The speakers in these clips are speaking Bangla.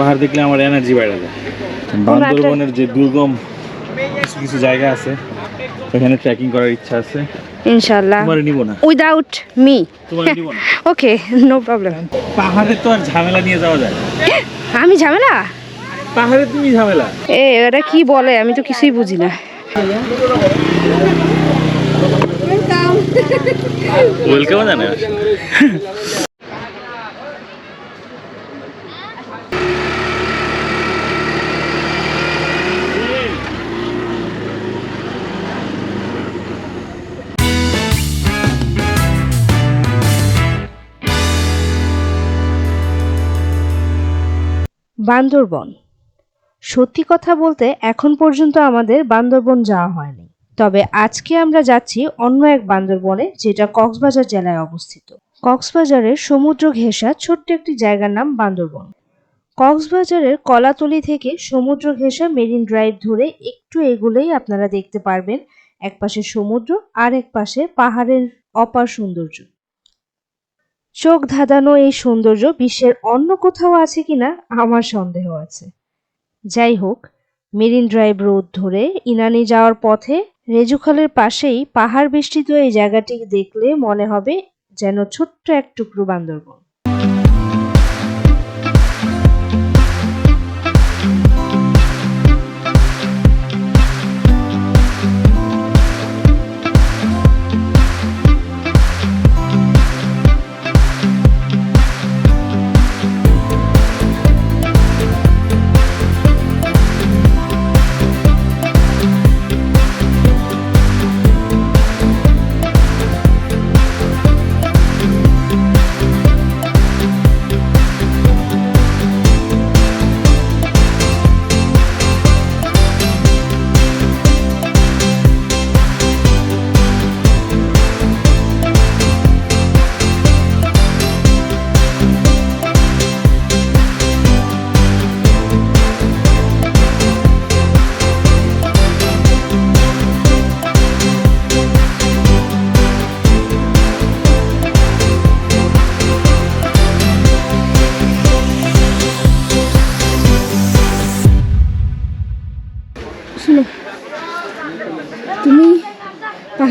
পাহাড় দেখলে আমার এনার্জি বেড়ে যায়। বান্দরবনের যে দুর্গম কিছু কিছু জায়গা আছে ওখানে ট্রেকিং করার ইচ্ছা আছে। ইনশাল্লাহ তোমার নিব না। উইদাউট মি তোমার নিব না। ওকে নো প্রবলেম পাহাড়ে তো আর ঝামেলা নিয়ে যাওয়া যায় আমি ঝামেলা? পাহাড়ে তুমি ঝামেলা। এ এটা কি বলে? আমি তো কিছুই বুঝি না। ওয়েলকাম জানে? বান্দরবন। সত্যি কথা বলতে এখন পর্যন্ত আমাদের বান্দরবন যাওয়া হয়নি। তবে আজকে আমরা যাচ্ছি অন্য এক বান্দরবনে, যেটা কক্সবাজার জেলায় অবস্থিত। কক্সবাজারের সমুদ্র ঘেঁষা ছোট্ট একটি জায়গার নাম বান্দরবন। কক্সবাজারের কলাতলি থেকে সমুদ্র ঘেঁষা মেরিন ড্রাইভ ধরে একটু এগুলেই আপনারা দেখতে পারবেন। একপাশে সমুদ্র আর এক পাশে পাহাড়ের অপার সৌন্দর্য। চোখ ধাঁধানো এই সৌন্দর্য বিশ্বের অন্য কোথাও আছে কিনা আমার সন্দেহ আছে। যাই হোক, মেরিন ড্রাইভ রোড ধরে ইনানি যাওয়ার পথে রেজুখালের পাশেই পাহাড় বেষ্টিত এই জায়গাটি দেখলে মনে হবে যেন ছোট্ট এক টুকরো বান্দরবন।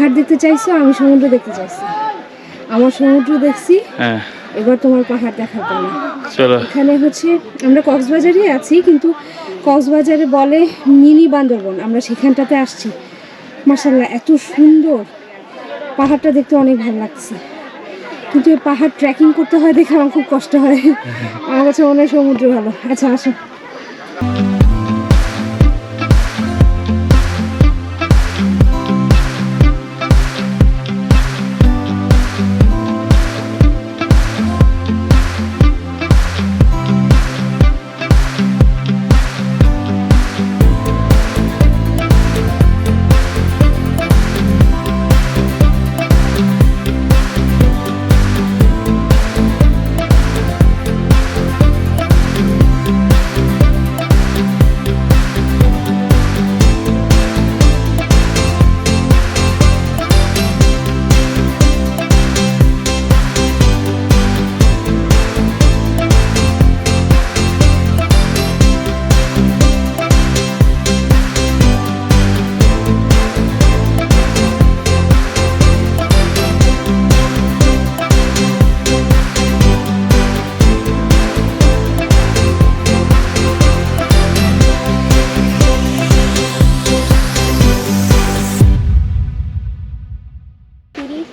পাহাড় দেখতে চাইছো আমি সমুদ্র দেখতে চাইছি। আমার সমুদ্র দেখছি হ্যাঁ। এবার তোমার পাহাড় দেখার পালা চলো। এখানে হচ্ছে আমরা কক্সবাজারে আছি কিন্তু কক্সবাজারে বলে মিনি বান্দরবন আমরা সেখানটাতে আসছি। মার্শাল্লাহ এত সুন্দর। পাহাড়টা দেখতে অনেক ভালো লাগছে। কিন্তু এই পাহাড় ট্রেকিং করতে হয় দেখে আমার খুব কষ্ট হয়। আমার কাছে মনে হয় সমুদ্র ভালো। আচ্ছা আসো।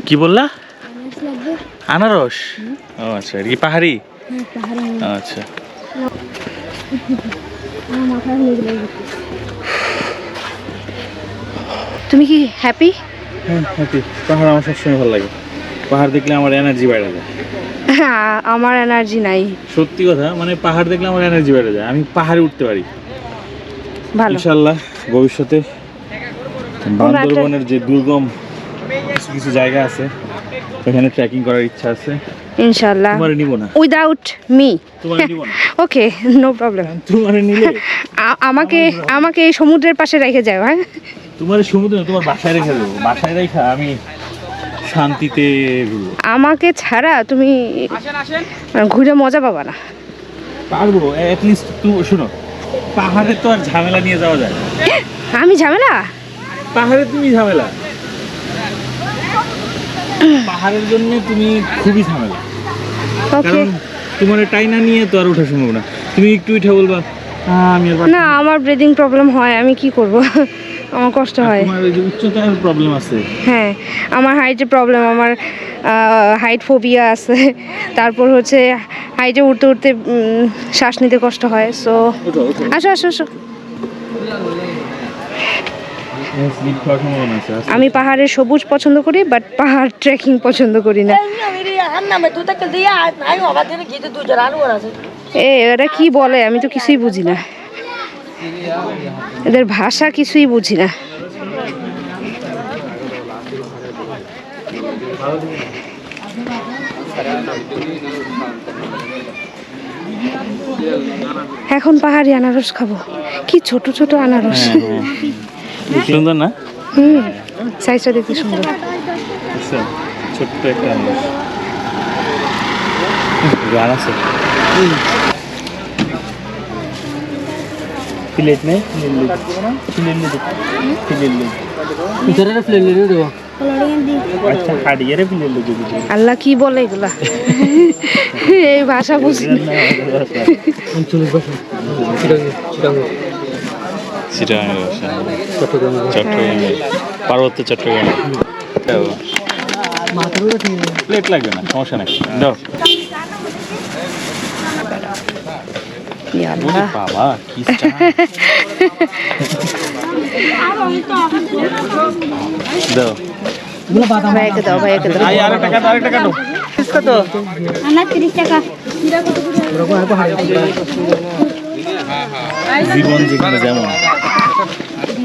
কি বললা? আনারস ও আচ্ছা এটা কি পাহাড়ি? আচ্ছা। তুমি কি হ্যাপি হ্যাঁ হ্যাপি পাহাড় আমার সবসময় ভালো লাগে। পাহাড় দেখলে আমার এনার্জি বেড়ে যায়। আমার এনার্জি নাই। সত্যি কথা মানে পাহাড় দেখলে আমার এনার্জি বেড়ে যায়। আমি পাহাড়ে উঠতে পারি। ভালো। ইনশাল্লাহ ভবিষ্যতে বান্দরবনের যে দুর্গম কিছু কিছু জায়গা আছে। এখানে ট্রেকিং করার ইচ্ছা আছে। ইনশাল্লাহ তোমার নিব না। উইদাউট মি তোমার নিব না। ওকে নো প্রবলেম তোমার নিলে আমাকে আমাকে এই সমুদ্রের পাশে রেখে যাও হ্যাঁ? তোমার সমুদ্রে তোমার বাসায় রেখে দেবো। বাসায় রেখে আমি শান্তিতে আমাকে ছাড়া তুমি ঘুরে মজা পাবা না। পারব অ্যাটলিস্ট তুমি শোনো পাহাড়ে তো আর ঝামেলা নিয়ে যাওয়া যায় না। আমি ঝামেলা? পাহাড়ে তুমি ঝামেলা। পাহাড়ের জন্য তুমি খুবই ঝামেলা। কারণ তোমার টাইনা নিয়ে তো আর ওঠা সম্ভব না। তুমি একটু উঠে বলবা "আহ, আমি আর পারছি না আমার ব্রিদিং প্রবলেম হয় আমি কি করব? আমার কষ্ট হয়। তোমার ওই যে উচ্চতার প্রবলেম আছে। হ্যাঁ আমার হাইটের প্রবলেম আমার হাইট ফোবিয়া আছে। তারপর হচ্ছে হাইটে উঠতে উঠতে শ্বাস নিতে কষ্ট হয় সো আসো আসো আসো স্লিপ খাওয়ার সম্ভাবনা আছে আস্তে আমি পাহাড়ের সবুজ পছন্দ করি বাট পাহাড় ট্রেকিং পছন্দ করি না। এ, এরা কি বলে আমি তো কিছুই বুঝি না। এদের ভাষা কিছুই বুঝি না। এখন পাহাড়ি আনারস খাব। কি ছোট ছোট আনারস। হ্যাঁ। হ্যাঁ? সুন্দর না? হুম সাইজটা দেখতে সুন্দর। আচ্ছা, ছোট্ট একটা আনারস গান আছে। প্লেট নেই? আচ্ছা, আল্লাহ কি বলে এগুলা? এই ভাষা বুঝি। ভাষা চট্টগ্রাম পার্বত্য চট্টগ্রামে। প্লেট লাগবে না সমস্যা নাই। দাও। ইয়া ওরে আল্লাহ। বাবা কি দাও। ভাইয়াকে দাও কত? আমার তিরিশ টাকা। জীবন যেখানে যেমন।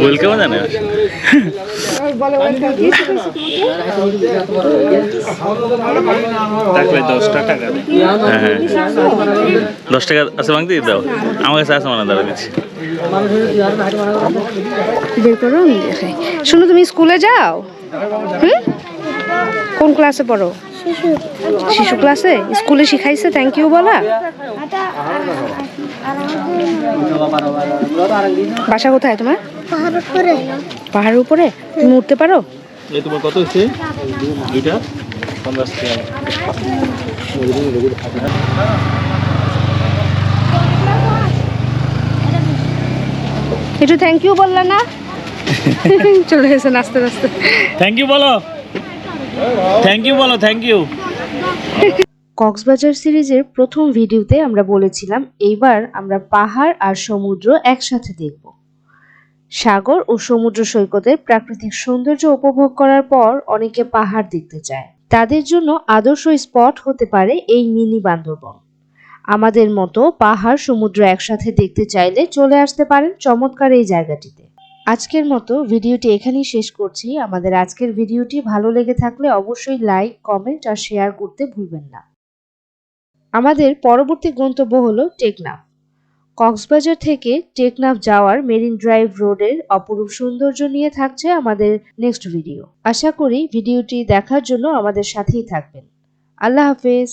ওয়েলকাম জানে? দশ টাকা হ্যাঁ হ্যাঁ। দশ টাকা আছে ভাঙতে দাও। আমার কাছে আছে মানে দাঁড়া দিচ্ছি। শোনো তুমি স্কুলে যাও? হুম? কোন ক্লাসে পড়ো? শিশু ক্লাসে? স্কুলে শিখাইছে থ্যাংক ইউ বলা? বাসা কোথায় তোমার? পাহাড়ের উপরে? তুমি উঠতে পারো? তোমার কত হচ্ছে দুইটা? একটু থ্যাংক ইউ বললা না? চলে গেছেন আস্তে আস্তে থ্যাংক ইউ বলো। থ্যাংক ইউ বলো থ্যাংক ইউ কক্সবাজার সিরিজের প্রথম ভিডিওতে আমরা বলেছিলাম, এইবার আমরা পাহাড় আর সমুদ্র একসাথে দেখব। সাগর ও সমুদ্র সৈকতের প্রাকৃতিক সৌন্দর্য উপভোগ করার পর অনেকে পাহাড় দেখতে চায়। তাদের জন্য আদর্শ স্পট হতে পারে এই মিনি বান্দরবন। আমাদের মতো পাহাড়, সমুদ্র একসাথে দেখতে চাইলে চলে আসতে পারেন চমৎকার এই জায়গাটিতে। আজকের মতো ভিডিওটি এখানেই শেষ করছি। আমাদের আজকের ভিডিওটি ভালো লেগে থাকলে অবশ্যই লাইক, কমেন্ট আর শেয়ার করতে ভুলবেন না। আমাদের পরবর্তী গন্তব্য হল টেকনাফ। কক্সবাজার থেকে টেকনাফ যাওয়ার মেরিন ড্রাইভ রোডের অপরূপ সৌন্দর্য নিয়ে থাকছে আমাদের নেক্সট ভিডিও। আশা করি ভিডিওটি দেখার জন্য আমাদের সাথেই থাকবেন। আল্লাহ হাফেজ।